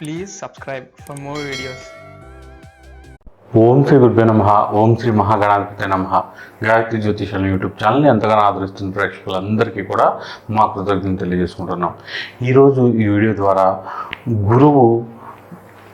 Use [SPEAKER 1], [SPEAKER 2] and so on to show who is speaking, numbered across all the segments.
[SPEAKER 1] Please subscribe for more videos
[SPEAKER 2] ఓం శ్రీ గురుభ్యో నమ ఓం శ్రీ మహాగణాధిపతి నమ. గాయత్రి జ్యోతిషాల యూట్యూబ్ ఛానల్ని ఎంతగానో ఆదరిస్తున్న ప్రేక్షకులందరికీ కూడా మా కృతజ్ఞతలు తెలియజేసుకుంటున్నాం. ఈరోజు ఈ వీడియో ద్వారా గురువు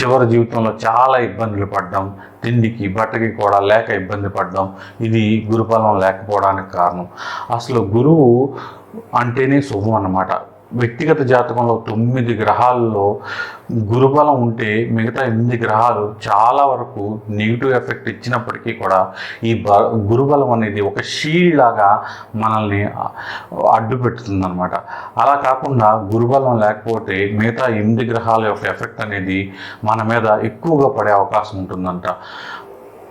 [SPEAKER 2] చివరి జీవితంలో చాలా ఇబ్బందులు పడ్డం. తిండికి బట్టకి కూడా లేక ఇబ్బంది పడ్డాం. ఇది గురుఫలం లేకపోవడానికి కారణం. అసలు గురువు అంటేనే శుభం అన్నమాట. వ్యక్తిగత జాతకంలో తొమ్మిది గ్రహాల్లో గురుబలం ఉంటే మిగతా ఎనిమిది గ్రహాలు చాలా వరకు నెగిటివ్ ఎఫెక్ట్ ఇచ్చినప్పటికీ కూడా ఈ బ గురుబలం అనేది ఒక షీల్డ్ లాగా మనల్ని అడ్డు పెడుతుంది అనమాట అలా కాకుండా గురుబలం లేకపోతే మిగతా ఎనిమిది గ్రహాల యొక్క ఎఫెక్ట్ అనేది మన మీద ఎక్కువగా పడే అవకాశం ఉంటుందంట.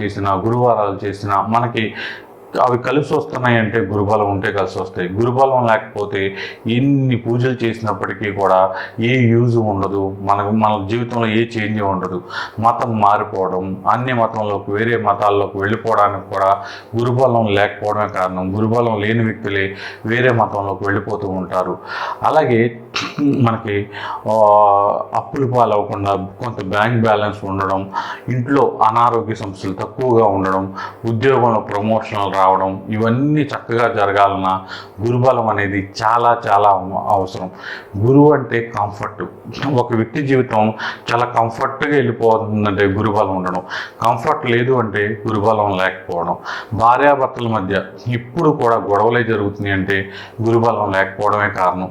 [SPEAKER 2] చేసిన గురువారాలు చేసిన మనకి
[SPEAKER 3] అవి కలిసి వస్తున్నాయి అంటే గురుబలం ఉంటే కలిసి వస్తాయి. గురుబలం లేకపోతే ఎన్ని పూజలు చేసినప్పటికీ కూడా ఏ యూజ్ ఉండదు. మనకు మన జీవితంలో ఏ చేంజ్ ఉండదు. మతం మారిపోవడం అన్ని మతంలోకి వేరే మతాల్లోకి వెళ్ళిపోవడానికి కూడా గురుబలం లేకపోవడమే కారణం. గురుబలం లేని వ్యక్తులే వేరే మతంలోకి వెళ్ళిపోతూ ఉంటారు. అలాగే మనకి అప్పులు పాలవకుండా కొంత బ్యాంక్ బ్యాలెన్స్ ఉండడం ఇంట్లో అనారోగ్య సమస్యలు తక్కువగా ఉండడం ఉద్యోగంలో ప్రమోషన్లు రావడం ఇవన్నీ చక్కగా జరగాలన్నా గురుబలం అనేది చాలా చాలా అవసరం. గురువు అంటే కంఫర్ట్. ఒక వ్యక్తి జీవితం చాలా కంఫర్ట్గా వెళ్ళిపోతుందంటే గురుబలం ఉండడం. కంఫర్ట్ లేదు అంటే గురుబలం లేకపోవడం. భార్యాభర్తల మధ్య ఇప్పుడు కూడా గొడవలే జరుగుతున్నాయి అంటే గురుబలం లేకపోవడమే కారణం.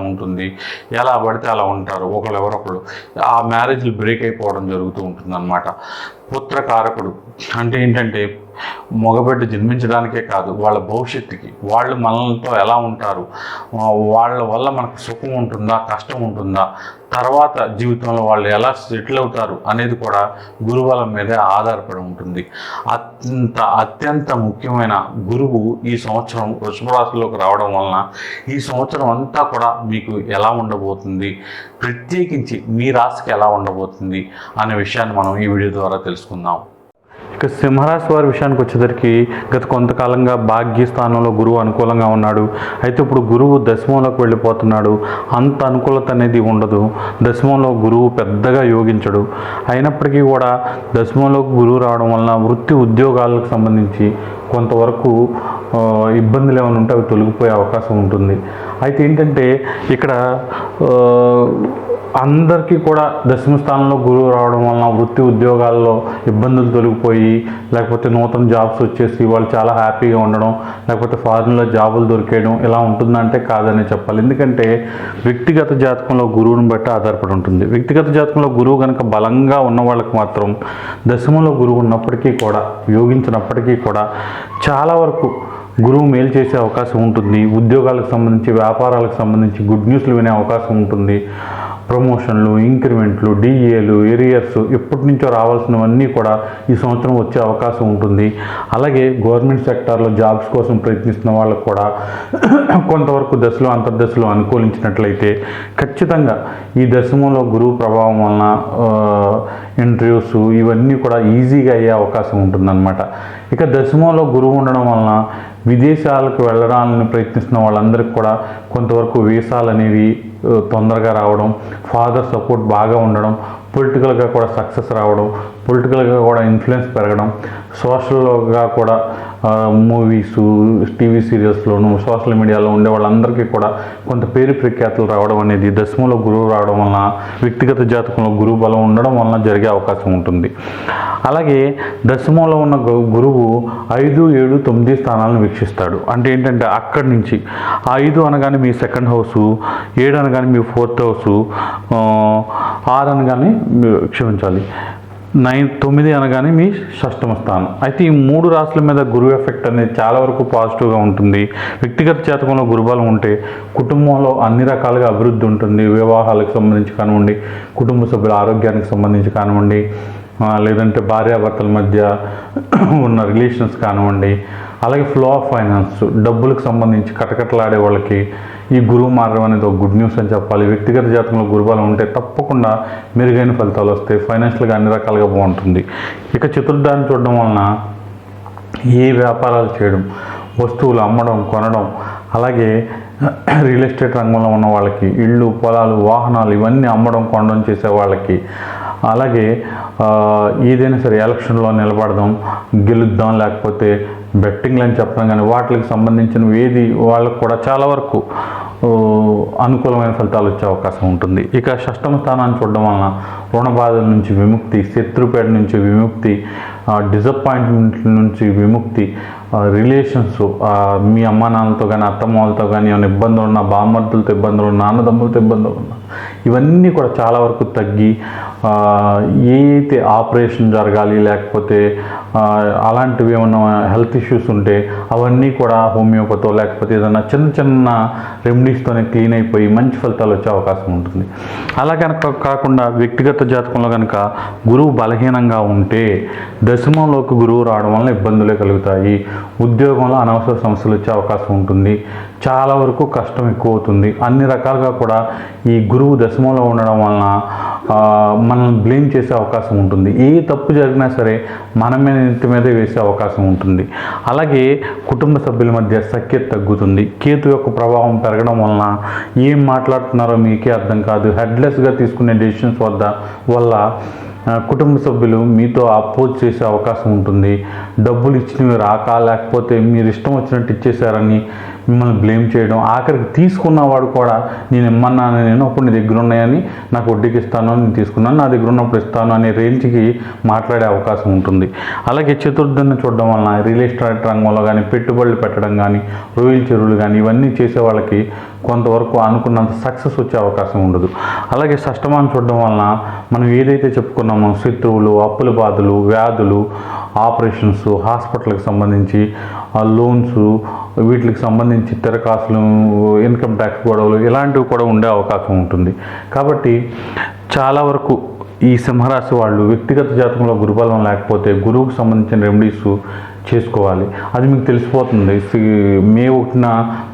[SPEAKER 3] ఉంటుంది. ఎలా పడితే అలా ఉంటారు. ఒకళ్ళు. ఎవరొకళ్ళు ఆ మ్యారేజ్లు బ్రేక్ అయిపోవడం జరుగుతూ ఉంటుంది అనమాట పుత్రకారకుడు. అంటే ఏంటంటే మగబిడ్డ జన్మించడానికే కాదు వాళ్ళ భవిష్యత్తుకి. వాళ్ళు మనలతో ఎలా ఉంటారు? వాళ్ళ వల్ల మనకు సుఖం ఉంటుందా కష్టం ఉంటుందా? తర్వాత జీవితంలో వాళ్ళు ఎలా సెటిల్ అవుతారు అనేది కూడా గురువుల మీదే ఆధారపడి ఉంటుంది. అత్యంత అత్యంత ముఖ్యమైన గురువు ఈ సంవత్సరం వృషభరాశిలోకి రావడం వలన ఈ సంవత్సరం అంతా కూడా మీకు ఎలా ఉండబోతుంది? ప్రత్యేకించి మీ రాశికి ఎలా ఉండబోతుంది? అనే విషయాన్ని మనం ఈ వీడియో ద్వారా తెలుసు తెలుసుకుందాం
[SPEAKER 2] ఇక సింహరాశి వారి విషయానికి వచ్చేసరికి గత కొంతకాలంగా భాగ్య స్థానంలో గురువు అనుకూలంగా ఉన్నాడు. అయితే ఇప్పుడు గురువు దశమంలోకి వెళ్ళిపోతున్నాడు. అంత అనుకూలత అనేది ఉండదు. దశమంలో గురువు పెద్దగా యోగించడు. అయినప్పటికీ కూడా దశమంలో గురువు రావడం వలన వృత్తి ఉద్యోగాలకు సంబంధించి కొంతవరకు ఇబ్బందులు ఏమైనా ఉంటే అవి తొలగిపోయే అవకాశం ఉంటుంది. అయితే ఏంటంటే ఇక్కడ అందరికీ కూడా దశమ స్థానంలో గురువు రావడం వలన వృత్తి ఉద్యోగాల్లో ఇబ్బందులు తొలగిపోయి లేకపోతే నూతన జాబ్స్ వచ్చేసి వాళ్ళు చాలా హ్యాపీగా ఉండడం లేకపోతే ఫారిన్లో జాబులు దొరికేయడం ఇలా ఉంటుందంటే కాదని చెప్పాలి. ఎందుకంటే వ్యక్తిగత జాతకంలో గురువుని బట్టి ఆధారపడి ఉంటుంది. వ్యక్తిగత జాతకంలో గురువు కనుక బలంగా ఉన్న వాళ్ళకి మాత్రం దశమంలో గురువు ఉన్నప్పటికీ కూడా యోగించినప్పటికీ కూడా చాలా వరకు గురువు మేలు చేసే అవకాశం ఉంటుంది. ఉద్యోగాలకు సంబంధించి వ్యాపారాలకు సంబంధించి గుడ్ న్యూస్లు వినే అవకాశం ఉంటుంది. ప్రమోషన్లు ఇంక్రిమెంట్లు డిఏలు ఏరియర్స్ ఎప్పటి నుంచో రావాల్సినవన్నీ కూడా ఈ సంవత్సరం వచ్చే అవకాశం ఉంటుంది. అలాగే గవర్నమెంట్ సెక్టార్లో జాబ్స్ కోసం ప్రయత్నిస్తున్న వాళ్ళకు కూడా కొంతవరకు దశలో అంతర్దశలో అనుకూలించినట్లయితే ఖచ్చితంగా ఈ దశమంలో గురువు ప్రభావం వలన ఇంటర్వ్యూస్ ఇవన్నీ కూడా ఈజీగా అయ్యే అవకాశం ఉంటుందన్నమాట. ఇక దశమంలో గురువు ఉండడం వలన విదేశాలకు వెళ్ళడానికి ప్రయత్నిస్తున్న వాళ్ళందరికీ కూడా కొంతవరకు వీసాలు అనేవి తొందరగా రావడం ఫాదర్ సపోర్ట్ బాగా ఉండడం పొలిటికల్గా కూడా సక్సెస్ రావడం పొలిటికల్గా కూడా ఇన్ఫ్లుయెన్స్ పెరగడం సోషల్గా కూడా మూవీస్ టీవీ సీరియల్స్లోను సోషల్ మీడియాలో ఉండే వాళ్ళందరికీ కూడా కొంత పేరు ప్రఖ్యాతులు రావడం అనేది దశమంలో గురువు రావడం వలన వ్యక్తిగత జాతకంలో గురువు బలం ఉండడం వలన జరిగే అవకాశం ఉంటుంది. అలాగే దశమంలో ఉన్న గు- గురువు ఐదు ఏడు తొమ్మిది స్థానాలను వీక్షిస్తాడు. అంటే ఏంటంటే అక్కడి నుంచి ఆ ఐదు అనగానే మీ సెకండ్ హౌసు ఏడు అనగానే మీ ఫోర్త్ హౌసు ఆరు అనగానే క్షమించాలి నైన్ తొమ్మిది అనగానే మీ షష్టమ స్థానం. అయితే ఈ మూడు రాశుల మీద గురువు ఎఫెక్ట్ అనేది చాలా వరకు పాజిటివ్గా ఉంటుంది. వ్యక్తిగత జాతకంలో గురుబలం ఉంటే కుటుంబంలో అన్ని రకాలుగా అభివృద్ధి ఉంటుంది. వివాహాలకు సంబంధించి కానివ్వండి కుటుంబ సభ్యుల ఆరోగ్యానికి సంబంధించి కానివ్వండి లేదంటే భార్యాభర్తల మధ్య ఉన్న రిలేషన్స్ కానివ్వండి అలాగే ఫ్లో ఆఫ్ ఫైనాన్స్ డబ్బులకు సంబంధించి కటకటలాడే వాళ్ళకి ఈ గురువు మారడం అనేది ఒక గుడ్ న్యూస్ అని చెప్పాలి. వ్యక్తిగత జాతకంలో గురుబలం ఉంటే తప్పకుండా మెరుగైన ఫలితాలు వస్తాయి. ఫైనాన్షియల్గా అన్ని రకాలుగా బాగుంటుంది. ఇక చతుర్థాన్ని చూడడం వలన ఏ వ్యాపారాలు చేయడం వస్తువులు అమ్మడం కొనడం అలాగే రియల్ ఎస్టేట్ రంగంలో ఉన్న వాళ్ళకి ఇళ్ళు పొలాలు వాహనాలు ఇవన్నీ అమ్మడం కొనడం చేసే వాళ్ళకి అలాగే ఏదైనా సరే ఎలక్షన్లో నిలబడదాం గెలుద్దాం లేకపోతే బెట్టింగ్లు అని చెప్పడం కానీ వాటికి సంబంధించిన ఏది వాళ్ళకు కూడా చాలా వరకు అనుకూలమైన ఫలితాలు వచ్చే అవకాశం ఉంటుంది. ఇక షష్టమ స్థానాన్ని చూడడం వలన రుణ బాధల నుంచి విముక్తి శత్రుపేట నుంచి విముక్తి డిసప్పాయింట్మెంట్ నుంచి విముక్తి రిలేషన్స్ మీ అమ్మా నాన్నతో కానీ అత్తమ్మ వాళ్ళతో కానీ ఏమైనా ఇబ్బందులు ఉన్నా బామ్మర్దులతో ఇబ్బందులు ఉన్నా అన్నదమ్ములతో ఇబ్బందులు ఉన్నా ఇవన్నీ కూడా చాలా వరకు తగ్గి ఏదైతే ఆపరేషన్ జరగాలి లేకపోతే అలాంటివి ఏమైనా హెల్త్ ఇష్యూస్ ఉంటే అవన్నీ కూడా హోమియోపతో లేకపోతే ఏదైనా చిన్న చిన్న రెమెడీస్తోనే క్లీన్ అయిపోయి మంచి ఫలితాలు వచ్చే అవకాశం ఉంటుంది. అలా కనుక కాకుండా వ్యక్తిగత జాతకంలో కనుక గురువు బలహీనంగా ఉంటే దశమంలోకి గురువు రావడం వల్ల ఇబ్బందులే కలుగుతాయి. ఉద్యోగంలో అనవసర సమస్యలు వచ్చే అవకాశం ఉంటుంది. చాలా వరకు కష్టం ఎక్కువ అవుతుంది అన్ని రకాలుగా కూడా ఈ గురువు దశమంలో ఉండడం వలన మనల్ని బ్లేమ్ చేసే అవకాశం ఉంటుంది. ఏ తప్పు జరిగినా సరే మన మీద ఇంటి మీదే వేసే అవకాశం ఉంటుంది. అలాగే కుటుంబ సభ్యుల మధ్య సఖ్యత తగ్గుతుంది. కేతు యొక్క ప్రభావం పెరగడం వలన ఏం మాట్లాడుతున్నారో మీకే అర్థం కాదు. హెడ్లెస్గా తీసుకునే డెసిషన్స్ వద్ద వల్ల కుటుంబ సభ్యులు మీతో అపోజ్ చేసే అవకాశం ఉంటుంది. డబ్బులు ఇచ్చినవి రాక లేకపోతే మీరు ఇష్టం వచ్చినట్టు ఇచ్చేసారని మిమ్మల్ని బ్లేమ్ చేయడం ఆఖరికి తీసుకున్నవాడు కూడా నేను ఇమ్మన్నాను నేను అప్పుడు నీ దగ్గర ఉన్నాయని నాకు వడ్డీకి ఇస్తాను నేను తీసుకున్నాను నా దగ్గర ఉన్నప్పుడు ఇస్తాను అనే రేంజ్కి మాట్లాడే అవకాశం ఉంటుంది. అలాగే చతుర్థిని చూడడం వలన రియల్ ఎస్టేట్ రంగంలో కానీ పెట్టుబడులు పెట్టడం కానీ రొయ్యల చెరువులు కానీ ఇవన్నీ చేసే వాళ్ళకి కొంతవరకు అనుకున్నంత సక్సెస్ వచ్చే అవకాశం ఉండదు. అలాగే షష్టమాన్ని చూడడం వలన మనం ఏదైతే చెప్పుకున్నామో శత్రువులు అప్పుల బాధలు వ్యాధులు ఆపరేషన్స్ హాస్పిటల్కి సంబంధించి లోన్స్ వీటికి సంబంధించి తెరకాసులు ఇన్కమ్ ట్యాక్స్ గొడవలు ఇలాంటివి కూడా ఉండే అవకాశం ఉంటుంది. కాబట్టి చాలా వరకు ఈ సింహరాశి వాళ్ళు వ్యక్తిగత జాతకంలో గురుబలం లేకపోతే గురువుకు సంబంధించిన రెమెడీస్ చేసుకోవాలి. అది మీకు తెలిసిపోతుంది. మే ఒకటిన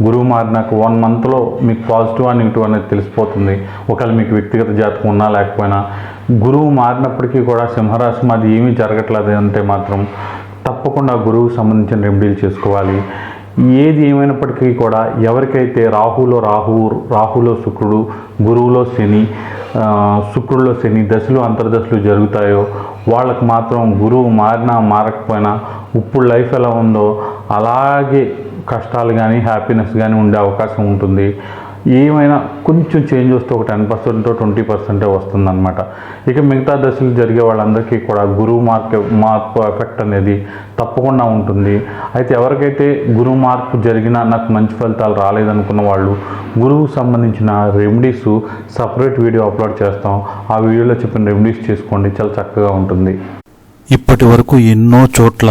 [SPEAKER 2] గురువు మారినాక వన్ మంత్లో మీకు పాజిటివ్ అని నెగిటివ్ అనేది తెలిసిపోతుంది. ఒకవేళ మీకు వ్యక్తిగత జాతకం ఉన్నా లేకపోయినా. గురువు మారినప్పటికీ కూడా సింహరాశి మాది ఏమీ జరగట్లేదు అంటే మాత్రం తప్పకుండా గురువుకు సంబంధించిన రెమెడీలు చేసుకోవాలి. ఏది ఏమైనప్పటికీ కూడా ఎవరికైతే రాహులో రాహు రాహులో శుక్రుడు గురువులో శని శుక్రుడిలో శని దశలు అంతర్దశలు జరుగుతాయో వాళ్ళకి మాత్రం గురువు మారినా మారకపోయినా ఇప్పుడు లైఫ్ ఎలా ఉందో అలాగే కష్టాలు కానీ హ్యాపీనెస్ కానీ ఉండే అవకాశం ఉంటుంది. ఏమైనా కొంచెం చేంజ్ వస్తే ఒక టెన్ పర్సెంట్ ట్వంటీ పర్సెంటే వస్తుందన్నమాట. ఇక మిగతా దశలు జరిగే వాళ్ళందరికీ కూడా గురువు మార్పు మార్పు ఎఫెక్ట్ అనేది తప్పకుండా ఉంటుంది. అయితే ఎవరికైతే గురువు మార్పు జరిగినా నాకు మంచి ఫలితాలు రాలేదనుకున్న వాళ్ళు గురువుకు సంబంధించిన రెమెడీస్ సపరేట్ వీడియో అప్లోడ్ చేస్తాం. ఆ వీడియోలో చెప్పిన రెమెడీస్ చేసుకోండి. చాలా చక్కగా ఉంటుంది.
[SPEAKER 4] ఇప్పటి వరకు ఎన్నో చోట్ల